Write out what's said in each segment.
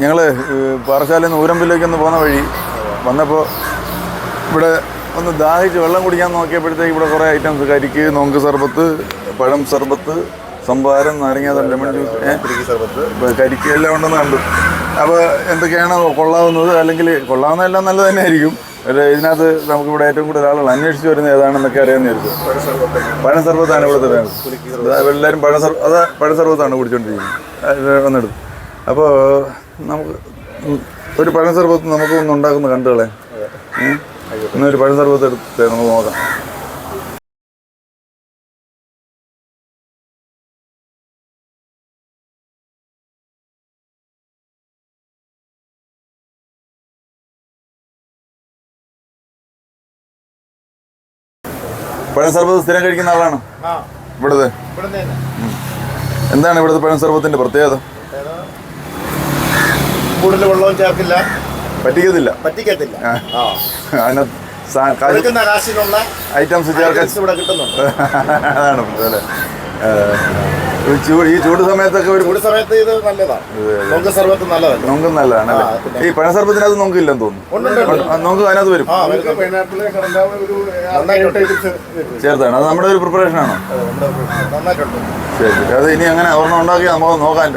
ഞങ്ങൾ പാറശാലയിൽ നിന്ന് ഊരമ്പിലേക്ക് ഒന്ന് പോകുന്ന വഴി വന്നപ്പോൾ ഇവിടെ ഒന്ന് ദാഹിച്ച് വെള്ളം കുടിക്കാൻ നോക്കിയപ്പോഴത്തേക്ക് ഇവിടെ കുറേ ഐറ്റംസ് കരിക്ക് നോങ്ക് സർബത്ത് പഴം സർബത്ത് സംഭാരം നാരങ്ങ ലെമൺ ജ്യൂസ് സർബത്ത്. കരിക്ക് എല്ലാം ഉണ്ടെന്ന് കണ്ടു. അപ്പോൾ എന്തൊക്കെയാണ് കൊള്ളാവുന്നത്? അല്ലെങ്കിൽ കൊള്ളാവുന്നതെല്ലാം നല്ലത് തന്നെ ആയിരിക്കും ഒരു ഇതിനകത്ത് നമുക്കിവിടെ ഏറ്റവും കൂടുതൽ ആളുകൾ അന്വേഷിച്ച് വരുന്നത് ഏതാണെന്നൊക്കെ അറിയാൻ വിചാരിച്ചു പഴ സർബത്ത് പഴം സർബത്താണ് ഇവിടുത്തെ എല്ലാവരും പഴം സർബത്ത് അതാ പഴം സർബത്താണ് കുടിച്ചുകൊണ്ടിരിക്കുന്നത് വന്നെടുത്തു. അപ്പോൾ നമുക്ക് ഒരു പഴം സർബത്ത് നമുക്ക് ഒന്ന് ഉണ്ടാക്കുന്ന കണ്ടുകളെ. ഒരു പഴം സർബത്ത് എടുത്ത് നമുക്ക് നോക്കാം. പഴം സർബത്ത് സ്ഥിരം കഴിക്കുന്ന ആളാണ്? ഇവിടുത്തെ? ഇവിടെ എന്താണ് ഇവിടുത്തെ പഴം സർബത്തിന്റെ പ്രത്യേകത കൂടുതൽ വെള്ളവും ചേർക്കില്ല. പറ്റിക്കത്തില്ല. പറ്റിക്കത്തില്ല. ആ. ആ. അതിനകത്ത് സാ- കാ- കൊടുക്കുന്ന കാശിനുള്ള ഐറ്റംസ് ചേർക്കാൻ ഇവിടെ കിട്ടുന്നുണ്ട്. അതാണ് അല്ലേ ഈ ചൂ- ഈ ചൂട് സമയത്തൊക്കെ ഒരു ചൂട് സമയത്ത് ഇത് നല്ലതാണ് നമുക്ക് സർബത്ത് നല്ലതല്ല? നോങ്കും നല്ലതാണ് അല്ലേ? ഈ പഴസർപ്പത്തിനകത്ത് ഇല്ലെന്ന് തോന്നുന്നു. നോക്ക് അതിനകത്ത് വരും. ചേർത്താണ്. അത് നമ്മുടെ ഒരു പ്രിപ്പറേഷൻ ആണോ? ശരി ശരി. അത് ഇനി അങ്ങനെ ഒരെണ്ണം ഉണ്ടാക്കി നമുക്ക് നോക്കാൻ.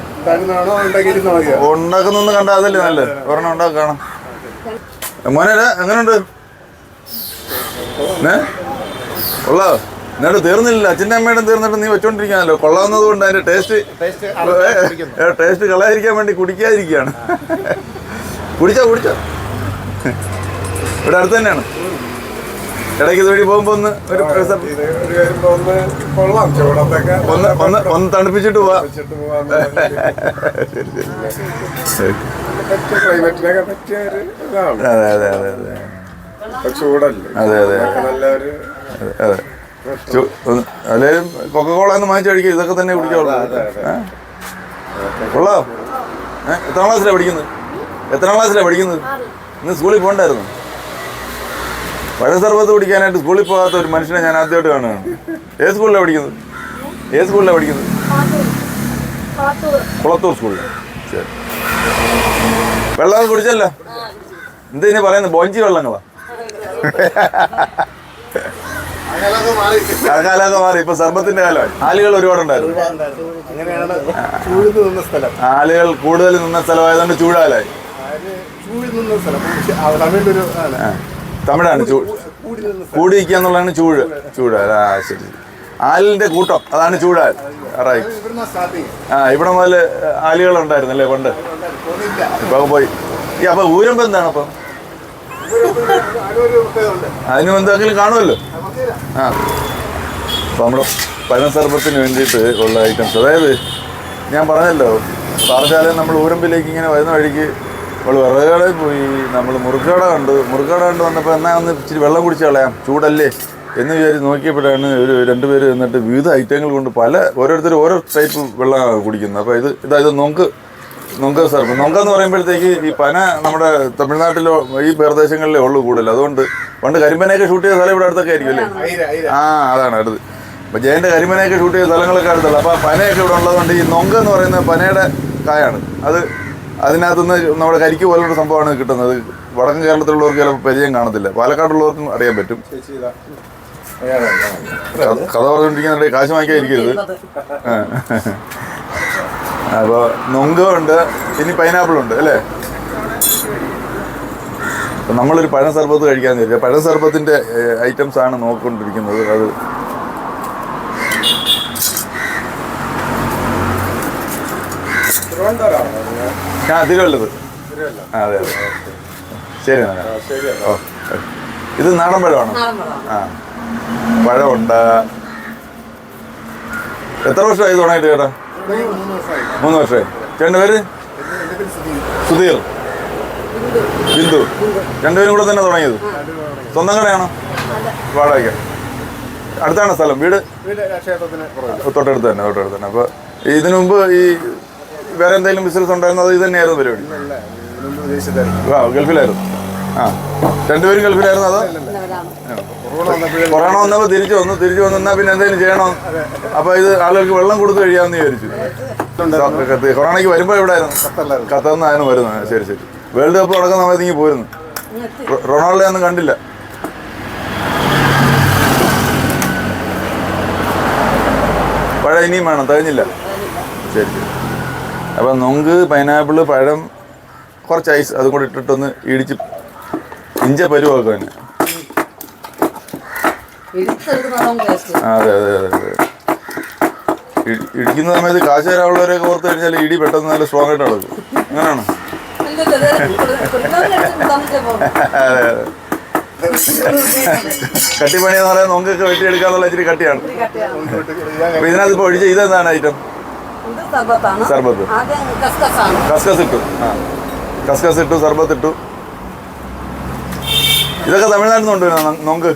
ഉണ്ടാക്കുന്ന കണ്ടാൽ അതല്ലേ നല്ലത്. ഒരെണ്ണം ഉണ്ടാക്കി കാണാം. മോനെ എങ്ങനെയുണ്ട് ഏ? കൊള്ളാ എന്നിട്ട് തീർന്നില്ല. അച്ഛന്റെ അമ്മയുടെ തീർന്നിട്ട് നീ വെച്ചോണ്ടിരിക്കാനല്ലോ കൊള്ളാവുന്നത് കൊണ്ട് അതിന്റെ ടേസ്റ്റ് ടേസ്റ്റ് കളയാതിരിക്കാൻ വേണ്ടി കുടിക്കാതിരിക്കുകയാണ്. കുടിച്ചോ കുടിച്ചോ. ഇവിടെ അടുത്ത് തന്നെയാണ്. ഇടയ്ക്ക് ഇതുവഴി പോകുമ്പോ ഒന്ന് ഒരു ഒന്ന് ഒന്ന് ഒന്ന് തണുപ്പിച്ചിട്ട് പോവാ. അതെ അതെ അതെ അതെ അതെ. കൊക്കകോള അല്ലേലും കൊക്കക്കോള എന്ന് വാങ്ങിച്ചു കഴിക്കുക ഇതൊക്കെ തന്നെ കുടിക്കാവുള്ളൂ. ഏ? ഏഹ് എത്ര ക്ലാസ്സിലാണ് പഠിക്കുന്നത്? എത്രാം ക്ലാസ്സിലാണ് പഠിക്കുന്നത്? ഇന്ന് സ്കൂളിൽ പോകണ്ടായിരുന്നു. പഴയ സർബത്ത് കുടിക്കാനായിട്ട് സ്കൂളിൽ പോകാത്ത ഒരു മനുഷ്യനെ ഞാൻ ആദ്യമായിട്ട് കാണുകയാണ്. ഏത് സ്കൂളിലാണ് പഠിക്കുന്നത്? ഏത് സ്കൂളിലാണ് പഠിക്കുന്നത്? കുളത്തൂർ സ്കൂളിൽ. ശരി. വെള്ളം കുടിച്ചല്ലോ? എന്താ ഇനി പറയുന്നത്? ബോഞ്ചി വെള്ളങ്ങളാ. കാലമൊക്കെ മാറി. ഇപ്പൊ സർബത്തിന്റെ കാലമായി. ആലുകൾ ഒരുപാടുണ്ടായിരുന്നു. ആലുകൾ കൂടുതൽ നിന്ന സ്ഥലമായതുകൊണ്ട് ചൂടാലായി. തമിഴാണ് കൂടി കൂടിയിരിക്കുക എന്നുള്ളതാണ് ചൂട്. ചൂടാൽ ആ ശരി. ആലിന്റെ കൂട്ടം. അതാണ് ചൂടാൽ. റൈറ്റ് ആ ഇവിടെ മുതൽ ആലുകൾ ഉണ്ടായിരുന്നല്ലേ പണ്ട് ഇപ്പൊ പോയി. അപ്പൊ ഊരമ്പ് എന്താണ് അപ്പം? അതിന് എന്തെങ്കിലും കാണുമല്ലോ. ആ. അപ്പോൾ നമ്മുടെ പനസർപ്പത്തിന് വേണ്ടിയിട്ട് ഉള്ള ഐറ്റംസ് അതായത് ഞാൻ പറഞ്ഞല്ലോ പാറശാല നമ്മൾ ഊരമ്പിലേക്ക് ഇങ്ങനെ വരുന്ന വഴിക്ക് നമ്മൾ വിറകുകടയിൽ പോയി നമ്മൾ മുറുക്കട കണ്ടു. മുറുക്കട കണ്ട് വന്നപ്പോൾ എന്നാൽ ഒന്ന് ഇച്ചിരി വെള്ളം കുടിച്ച് കളയാം ചൂടല്ലേ എന്ന് വിചാരിച്ച് നോക്കിയപ്പോഴാണ് ഒരു രണ്ടുപേര് എന്നിട്ട് വിവിധ ഐറ്റങ്ങൾ കൊണ്ട് പല ഓരോരുത്തർ ഓരോ ടൈപ്പ് വെള്ളമാണ് കുടിക്കുന്നത്. അപ്പോൾ ഇത് ഇതായത് നമുക്ക് നൊങ്ക സർ നുങ്ക എന്ന് പറയുമ്പോഴത്തേക്ക് ഈ പന നമ്മുടെ തമിഴ്നാട്ടിലോ ഈ പ്രദേശങ്ങളിലേ ഉള്ളൂ കൂടുതൽ. അതുകൊണ്ട് പണ്ട് കരിമ്പനയൊക്കെ ഷൂട്ട് ചെയ്ത സ്ഥലം ഇവിടെ അടുത്തൊക്കെ ആയിരിക്കും അല്ലേ? ആ അതാണ് അടുത്ത്. അപ്പൊ ജയന്റെ കരിമനയൊക്കെ ഷൂട്ട് ചെയ്ത സ്ഥലങ്ങളൊക്കെ അടുത്തുള്ള. അപ്പോൾ ആ പനയൊക്കെ ഇവിടെ ഉള്ളതുകൊണ്ട് ഈ നൊങ്ക എന്ന് പറയുന്ന പനയുടെ കായാണ്. അത് അതിനകത്തുനിന്ന് നമ്മുടെ കരിക്ക് പോലുള്ള സംഭവമാണ് കിട്ടുന്നത്. വടക്കൻ കേരളത്തിലുള്ളവർക്ക് ചിലപ്പോൾ പരിചയം കാണത്തില്ല. പാലക്കാടുള്ളവർക്കും അറിയാൻ പറ്റും. കഥ പറഞ്ഞുകൊണ്ടിരിക്കുന്ന കാശ് വാങ്ങിക്കാതിരിക്കരുത്. അപ്പോൾ ഉണ്ട് ഇനി പൈനാപ്പിൾ ഉണ്ട് അല്ലേ? അപ്പം നമ്മളൊരു പഴം സർബത്ത് കഴിക്കാൻ തരില്ല പഴം സർബത്തിന്റെ ഐറ്റംസ് ആണ് നോക്കിക്കൊണ്ടിരിക്കുന്നത്. അത് ഞാൻ ആ തിരുവല്ലത് ആ അതെ അതെ. ശരി എന്നാ. ഓ ഇത് നാടൻ പഴമാണോ ആ. പഴമുണ്ട്. എത്ര വർഷമായി തുടങ്ങിയിട്ട് ചേട്ടാ? മൂന്ന് വർഷമായി രണ്ടുപേര് പേര്? സുധീർ. ബിന്ദു. രണ്ടുപേരും കൂടെ തന്നെ തുടങ്ങിയത്. സ്വന്തം കടയാണോ? വാടക അടുത്താണ് സ്ഥലം. വീട്? തൊട്ടടുത്ത് തന്നെ തൊട്ടടുത്ത് തന്നെ. അപ്പോൾ ഇതിനു മുമ്പ് ഈ വേറെ എന്തെങ്കിലും ബിസിനസ് ഉണ്ടായിരുന്നു? അത് ഇത് തന്നെയായിരുന്നു പരിപാടി? ഗൾഫിലായിരുന്നു. ആ. രണ്ടുപേരും ഗൾഫിലായിരുന്നു അതോ? കൊറോണ വന്നപ്പോ കൊറോണ വന്നപ്പോൾ തിരിച്ചു വന്നു തിരിച്ചു വന്നു എന്നാ പിന്നെ എന്തെങ്കിലും ചെയ്യണം? അപ്പോൾ ഇത് ആളുകൾക്ക് വെള്ളം കൊടുത്തു കഴിയാന്ന് വിചാരിച്ചു. കൊറോണയ്ക്ക് വരുമ്പോൾ എവിടെ ആയിരുന്നു ഖത്തറിലായിരുന്നു. ഖത്തറിന്നായിരുന്നു വരുന്നത് ശരി ശരി. വേൾഡ് കപ്പ് തുടങ്ങുന്ന സമയത്ത് ഇങ്ങനെ പോയിരുന്നു. റൊണാൾഡോ ഒന്നും കണ്ടില്ല. പഴം ഇനിയും വേണം തികഞ്ഞില്ല. ശരി ശരി. അപ്പം നൊങ്ക് പൈനാപ്പിൾ പഴം കുറച്ച് ഐസ് അതും കൂടി ഇട്ടിട്ടൊന്ന് ഇടിച്ച് ഇഞ്ച പരുവാക്കാൻ. തന്നെ അതെ അതെ അതെ അതെ. ഇടി- ഇടിക്കുന്ന സമയത്ത് കാശ് തരാനുള്ളവരെയൊക്കെ ഓർത്ത് കഴിഞ്ഞാൽ ഇടി പെട്ടെന്ന് നല്ല സ്ട്രോങ് ആയിട്ട് നടക്കും. അങ്ങനെയാണ്? അതെ അതെ കട്ടിപ്പണി എന്ന് പറയുന്നത് നോക്കൊക്കെ വെട്ടിയെടുക്കാന്നുള്ള ഇച്ചിരി കട്ടിയാണ്. അപ്പൊ ഇതിനകത്ത് ഇപ്പൊ ഒഴിച്ച് ഇതെന്താണ് ഐറ്റം സർബത്ത്. കസ്കസ് ഇട്ടു. ആ. കസ്കസ് ഇട്ടു സർബത്ത് ഇട്ടു. ഇതൊക്കെ തമിഴ്നാട്ടിൽ നിന്ന് കൊണ്ടുവരുന്ന നോങ്ക്?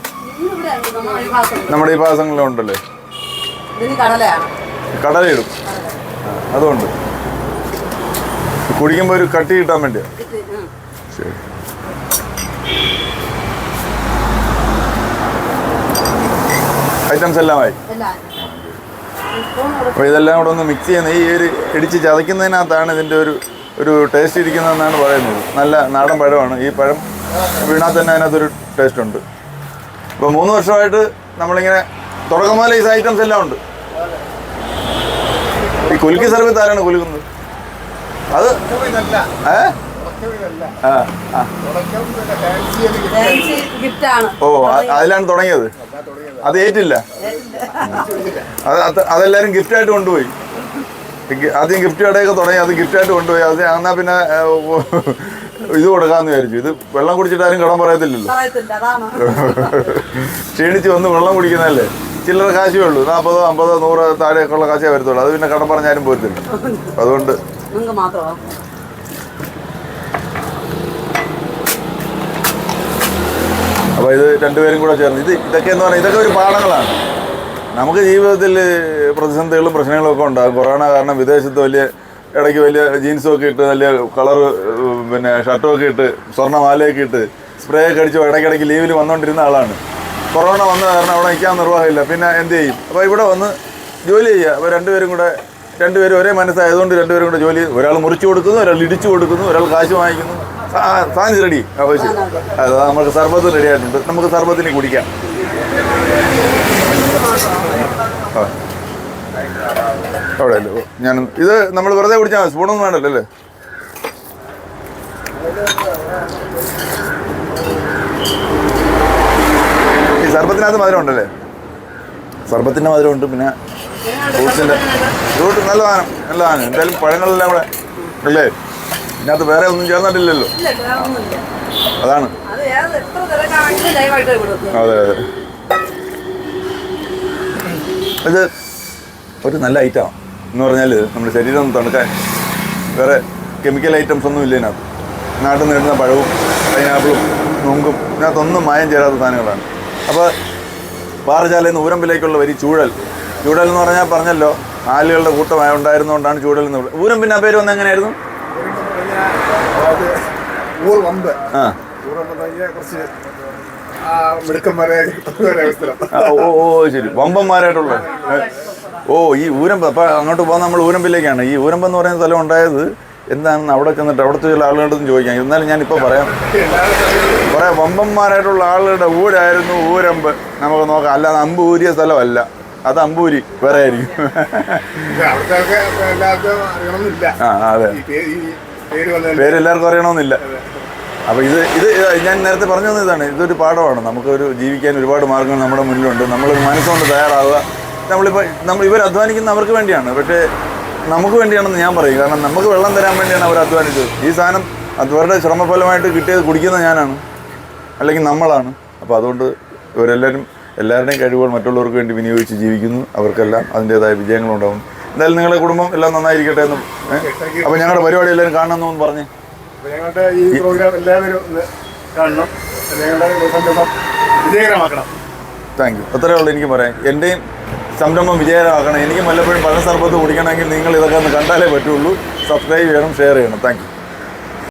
നമ്മുടെ ഈ ഭാഗങ്ങളിലും ഉണ്ടല്ലേ? കടലയിടും. അതുകൊണ്ട്. കുടിക്കുമ്പോൾ ഒരു കട്ടി കിട്ടാൻ വേണ്ടിയാ. ശരി. ഐറ്റംസ് എല്ലാം ആയി. അപ്പോൾ ഇതെല്ലാം കൂടെ ഒന്ന് മിക്സ് ചെയ്യുന്ന ഈ ഒരു ഇടിച്ച് ചതയ്ക്കുന്നതിനകത്താണ് ഇതിന്റെ ഒരു ഒരു ടേസ്റ്റ് ഇരിക്കുന്നതെന്നാണ് പറയുന്നത്. നല്ല നാടൻ പഴമാണ്. ഈ പഴം വീണാൽ തന്നെ അതിനകത്തൊരു ടേസ്റ്റ് ഉണ്ട്. അപ്പോൾ മൂന്ന് വർഷമായിട്ട് നമ്മളിങ്ങനെ തുടക്കം മുതൽ ഈ ഐറ്റംസ് എല്ലാം ഉണ്ട്. ഈ കുലുക്കി സർവീസ് ആരാണ് കുലുക്കുന്നത്? അത്? ഏ? ഓ അതിലാണ് തുടങ്ങിയത്. അത് ഏറ്റില്ല. അത് അതെല്ലാരും ഗിഫ്റ്റ് ഗിഫ്റ്റായിട്ട് കൊണ്ടുപോയി. ആദ്യം ഗിഫ്റ്റ് കടയൊക്കെ തുടങ്ങി അത് ഗിഫ്റ്റായിട്ട് കൊണ്ടുപോയി. അത് എന്നാൽ പിന്നെ ഇത് കൊടുക്കാന്ന് വിചാരിച്ചു. ഇത് വെള്ളം കുടിച്ചിട്ട് ആരും കടം പറയത്തില്ലല്ലോ. ക്ഷീണിച്ച് വന്ന് വെള്ളം കുടിക്കുന്നതല്ലേ? ചില്ലറ കാശേ ഉള്ളൂ. നാൽപ്പതോ അമ്പതോ നൂറോ താഴെയൊക്കെ ഉള്ള കാശേ വരത്തുള്ളൂ. അത് പിന്നെ കടം പറഞ്ഞാലും പോരത്തില്ല. അതുകൊണ്ട് അപ്പോൾ ഇത് രണ്ടുപേരും കൂടെ ചേർന്ന്. ഇത് ഇതൊക്കെ എന്ന് പറഞ്ഞാൽ ഇതൊക്കെ ഒരു പാഠങ്ങളാണ്. നമുക്ക് ജീവിതത്തിൽ പ്രതിസന്ധികളും പ്രശ്നങ്ങളും ഒക്കെ ഉണ്ടാകും. കൊറോണ കാരണം വിദേശത്ത് വലിയ ഇടയ്ക്ക് വലിയ ജീൻസും ഒക്കെ ഇട്ട് വലിയ കളർ പിന്നെ ഷർട്ടും ഒക്കെ ഇട്ട് സ്വർണമാലയൊക്കെ ഇട്ട് സ്പ്രേ ഒക്കെ അടിച്ച് ഇടയ്ക്കിടയ്ക്ക് ലീവിൽ വന്നുകൊണ്ടിരുന്ന ആളാണ്. കൊറോണ വന്ന കാരണം അവിടെ നിൽക്കാൻ നിർവാഹമില്ല. പിന്നെ എന്ത് ചെയ്യും? അപ്പോൾ ഇവിടെ വന്ന് ജോലി ചെയ്യുക. അപ്പോൾ രണ്ടുപേരും കൂടെ രണ്ടുപേരും ഒരേ മനസ്സായതുകൊണ്ട് രണ്ടുപേരും കൂടെ ജോലി ഒരാൾ മുറിച്ചു കൊടുക്കുന്നു ഒരാൾ ഇടിച്ചു കൊടുക്കുന്നു ഒരാൾ കാശ് വാങ്ങിക്കുന്നു. സാഞ്ചി റെഡി ആവശ്യം അത് നമുക്ക് സർബത്ത് റെഡി ആയിട്ടുണ്ട്. നമുക്ക് സർബത്തിന് കുടിക്കാം. ആ. അവിടെ അല്ലേ ഞാൻ ഇത് നമ്മൾ വെറുതെ കുടിച്ചാൽ സ്പൂണൊന്നും വേണ്ടല്ലോ അല്ലേ? ഈ സർബത്തിനകത്ത് മധുരം ഉണ്ടല്ലേ? സർബത്തിന്റെ മധുരം ഉണ്ട് പിന്നെ ഫ്രൂട്ട്സിന്റെ ഫ്രൂട്ട് നല്ല സാധനം നല്ല സാധനം. എന്തായാലും പഴങ്ങളെല്ലാം കൂടെ അല്ലേ ഇതിനകത്ത് വേറെ ഒന്നും ചേർന്നിട്ടില്ലല്ലോ. അതാണ്. അതെ അതെ. ഇത് ഒരു നല്ല ഐറ്റമാണ് എന്ന് പറഞ്ഞാൽ നമ്മുടെ ശരീരം ഒന്ന് തണുക്കാൻ വേറെ കെമിക്കൽ ഐറ്റംസ് ഒന്നും ഇല്ല ഇതിനകത്ത്. നാട്ടിൽ നിന്ന് കിട്ടുന്ന പഴവും പൈനാപ്പിളും നുങ്കും ഇതിനകത്തൊന്നും മായം ചേരാത്ത സാധനങ്ങളാണ്. അപ്പോൾ പാറശാലയിൽ നിന്ന് ഊരമ്പിലേക്കുള്ള വരി ചൂഴൽ. ചൂഴൽ എന്ന് പറഞ്ഞാൽ പറഞ്ഞല്ലോ ആലുകളുടെ കൂട്ടമായി ഉണ്ടായിരുന്നുകൊണ്ടാണ് ചൂഴൽ എന്ന് പറയുന്നത് ഊരം പിന്നെ ആ പേര് വന്ന എങ്ങനെയായിരുന്നു? ആ. ഓ ശരി. വമ്പന്മാരായിട്ടുള്ള ഓ ഈ ഊരമ്പ് അപ്പം അങ്ങോട്ട് പോകുന്ന നമ്മൾ ഊരമ്പിലേക്കാണ്. ഈ ഊരമ്പ് എന്ന് പറയുന്ന സ്ഥലം ഉണ്ടായത് എന്താണെന്ന് അവിടെ ചെന്നിട്ട് അവിടുത്തെ ചില ആളുകളുടെ ചോദിക്കാം. എന്നാലും ഞാനിപ്പോൾ പറയാം. കുറേ വമ്പന്മാരായിട്ടുള്ള ആളുകളുടെ ഊരായിരുന്നു ഊരമ്പ്. നമുക്ക് നോക്കാം. അല്ലാതെ അമ്പ് ഊരിയ സ്ഥലമല്ല. അത് അമ്പൂരി. വേറെ ആയിരിക്കും. ആ അതെ. പേരെല്ലാവർക്കും പേര് എല്ലാവർക്കും അറിയണമെന്നില്ല. അപ്പോൾ ഇത് ഇത് ഞാൻ നേരത്തെ പറഞ്ഞു തന്നത് ഇതാണ് ഇതൊരു പാഠമാണ്. നമുക്കൊരു ജീവിക്കാൻ ഒരുപാട് മാർഗങ്ങൾ നമ്മുടെ മുന്നിലുണ്ട്. നമ്മൾ മനസ്സുകൊണ്ട് തയ്യാറാവുക. നമ്മളിപ്പോൾ നമ്മൾ ഇവർ അധ്വാനിക്കുന്ന അവർക്ക് വേണ്ടിയാണ്. പക്ഷേ നമുക്ക് വേണ്ടിയാണെന്ന് ഞാൻ പറയും. കാരണം നമുക്ക് വെള്ളം തരാൻ വേണ്ടിയാണ് അവർ അധ്വാനിച്ചത്. ഈ സാധനം അവരുടെ ശ്രമഫലമായിട്ട് കിട്ടിയത് കുടിക്കുന്ന ഞാനാണ്. അല്ലെങ്കിൽ നമ്മളാണ്. അപ്പോൾ അതുകൊണ്ട് ഇവരെല്ലാവരും എല്ലാവരുടെയും കഴിവുകൾ മറ്റുള്ളവർക്ക് വേണ്ടി വിനിയോഗിച്ച് ജീവിക്കുന്നു. അവർക്കെല്ലാം അതിന്റേതായ വിജയങ്ങളുണ്ടാവും എന്തായാലും നിങ്ങളുടെ കുടുംബം എല്ലാം നന്നായിരിക്കട്ടെ എന്നും അപ്പോൾ ഞങ്ങളുടെ പരിപാടി എല്ലാവരും കാണണമെന്നു പറഞ്ഞ്. ഞങ്ങളുടെ ഈ പ്രോഗ്രാം എല്ലാവരും കാണണം. ഞങ്ങളുടെ വിജയകരമാക്കണം. Thank you. അത്രേ ഉള്ളൂ എനിക്ക് പറയാം എന്റെയും സംരംഭം വിജയകരമാക്കണം. എനിക്ക് വല്ലപ്പോഴും പഴം സർബത്ത് കുടിക്കണമെങ്കിൽ നിങ്ങൾ ഇതൊക്കെ ഒന്ന് കണ്ടാലേ പറ്റുള്ളൂ. സബ്സ്ക്രൈബ് ചെയ്യണം ഷെയർ ചെയ്യണം. താങ്ക്